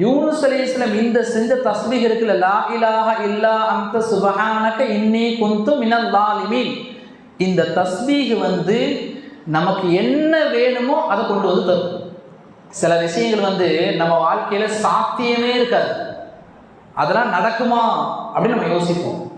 யூனுஸ் அலைஹிஸ்ஸலாம் இந்த செஞ்ச தஸ்பீஹ் இருக்குல்ல லா இலாஹ இல்லா அந்த சுபஹானக இன்னி குந்து மினல் லாலிமீன் இந்த தஸ்பீஹ் வந்து நமக்கு என்ன வேணுமோ அதை கொண்டு வந்து தரும். சில விஷயங்கள் வந்து நம்ம வாழ்க்கையில் சாத்தியமே இருக்காது. அதெல்லாம் நடக்குமா அப்படின்னு நம்ம யோசிப்போம்.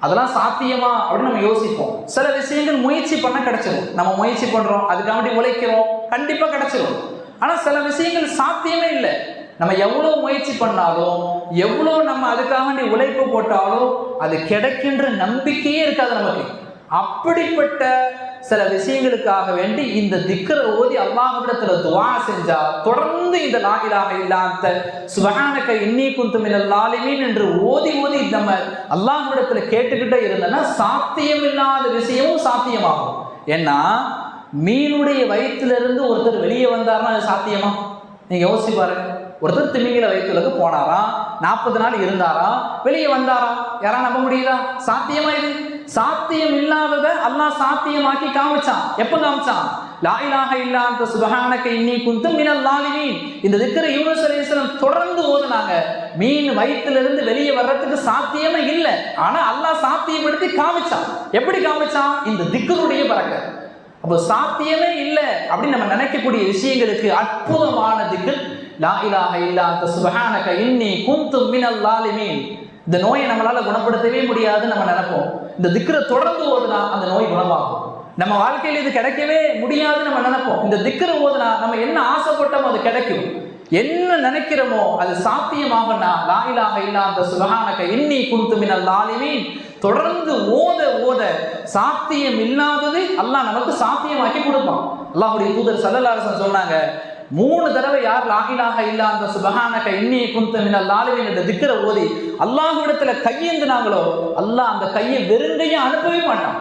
அதெல்லாம் சாத்தியமா அப்படின்னு நம்ம யோசிப்போம். சில விஷயங்கள் முயற்சி பண்ண கிடைச்சிடும் நம்ம முயற்சி பண்றோம் அதுக்காண்டி உழைக்கிறோம் கண்டிப்பா கிடைச்சிடும் ஆனா சில விஷயங்கள் சாத்தியமே இல்லை. நம்ம எவ்வளோ முயற்சி பண்ணாலும் எவ்வளோ நம்ம அதுக்காக வேண்டி உழைப்பு போட்டாலும் அது கிடைக்கின்ற நம்பிக்கையே இருக்காது நமக்கு. அப்படிப்பட்ட சில விஷயங்களுக்காக வேண்டி இந்த திக்கரை ஓதி அல்லாஹ்விடத்துல துவா செஞ்சா தொடர்ந்து இந்த லாகிலாக இல்லாத சுபஹானக இன்னி குந்து மினல் லாலிமீன் என்று ஓதி ஓதி நம்ம அல்லாஹ்விடத்துல கேட்டுக்கிட்டே இருந்தோம்னா சாத்தியமில்லாத விஷயமும் சாத்தியமாகும். ஏன்னா மீனுடைய வயிற்றிலிருந்து ஒருத்தர் வெளியே வந்தார்னா அது சாத்தியமா? நீங்க யோசிச்சு பாருங்க. ஒருத்தர் திமிங்கில வயிற்றுலக்கு போனாராம் நாற்பது நாள் இருந்தாராம் வெளியே வந்தாராம் யாரா நம்ப முடியுதா? சாத்தியமா இது? சாத்தியம் இல்லாதத அல்லாஹ் சாத்தியமாக்கி காமிச்சான். எப்ப காமிச்சான்? லாயிலாக இல்லாத சுபஹானக இன்னி குந்தும் மினல் லாலிமீன் இந்த திக்கிற யூனுஸ் தொடர்ந்து ஓதுனாங்க. மீன் வயிற்றிலிருந்து வெளியே வர்றதுக்கு சாத்தியமே இல்லை. ஆனா அல்லாஹ் சாத்தியப்படுத்தி காமிச்சான். எப்படி காமிச்சான்? இந்த திக்கருடைய பறக்க. அப்போ சாத்தியமே இல்லை அப்படின்னு நம்ம நினைக்கக்கூடிய விஷயங்களுக்கு அற்புதமான திக்கு லா இலாஹ இல்லாத சுபஹானக இன்னி குந்து மினல் லாலிமீன். இந்த நோயை நம்மளால குணப்படுத்தவே முடியாதுன்னு நம்ம நினைப்போம். இந்த திக்கரை தொடர்ந்து ஓதுனா அந்த நோய் குணமாகும். நம்ம வாழ்க்கையில் இது கிடைக்கவே முடியாதுன்னு நம்ம நினைப்போம். இந்த திக்கரை ஓதுனா நம்ம என்ன ஆசைப்பட்டோமோ அது கிடைக்கும். என்ன நினைக்கிறோமோ அது சாத்தியமாகனா லா இலாஹ அந்த சுபஹானக இன்னி குந்து மினல் லாலிமீன். தொடர்ந்து ஓத ஓத சாத்தியம் இல்லாதது அல்லாஹ் நமக்கு சாத்தியமாக்கி கொடுப்பான். அல்லாஹுடைய தூதர் சல்லல்லாஹு சொன்னாங்க மூணு தடவை யார் லாகிலாக இல்லா அந்த சுபகானக இன்னி குந்த மினல் லாலுவின் என்ற திக்கிற ஓதி அல்லாஹ்விடத்துல கையேந்தினாங்களோ அல்லாஹ் அந்த கையை வெறுங்கையும் அனுப்பவே மாட்டான்.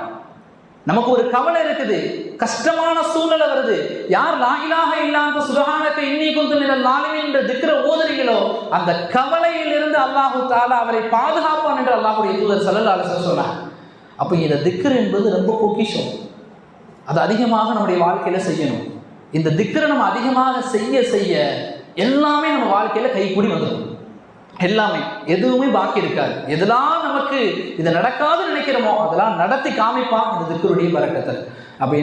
நமக்கு ஒரு கவலை இருக்குது. கஷ்டமான சூழ்நிலை வருது. யார் லாகிலாக இல்லாத சுபஹானக இன்னி குந்து மினல் லாலுவின் என்ற திக்கிற ஓதுறீங்களோ அந்த கவலையிலிருந்து அல்லாஹு தாலா அவரை பாதுகாப்பான் என்று அல்லாஹுடைய தூதர் சல்லல்லாஹு அலைஹி சொன்னார். அப்போ இந்த திக்கர் என்பது ரொம்ப பொக்கிஷம். அது அதிகமாக நம்முடைய வாழ்க்கையில செய்யணும். இந்த திக்கரை நம்ம அதிகமாக செய்ய செய்ய எல்லாமே நம்ம வாழ்க்கையில கைக்கூடி வந்துடும் எல்லாமே. எதுவுமே பாக்கி இருக்காது. எதெல்லாம் நமக்கு இது நடக்காதுன்னு நினைக்கிறோமோ அதெல்லாம் நடத்தி காமிப்பான் இந்த திக்கருடைய பறக்கத்தை. அப்போ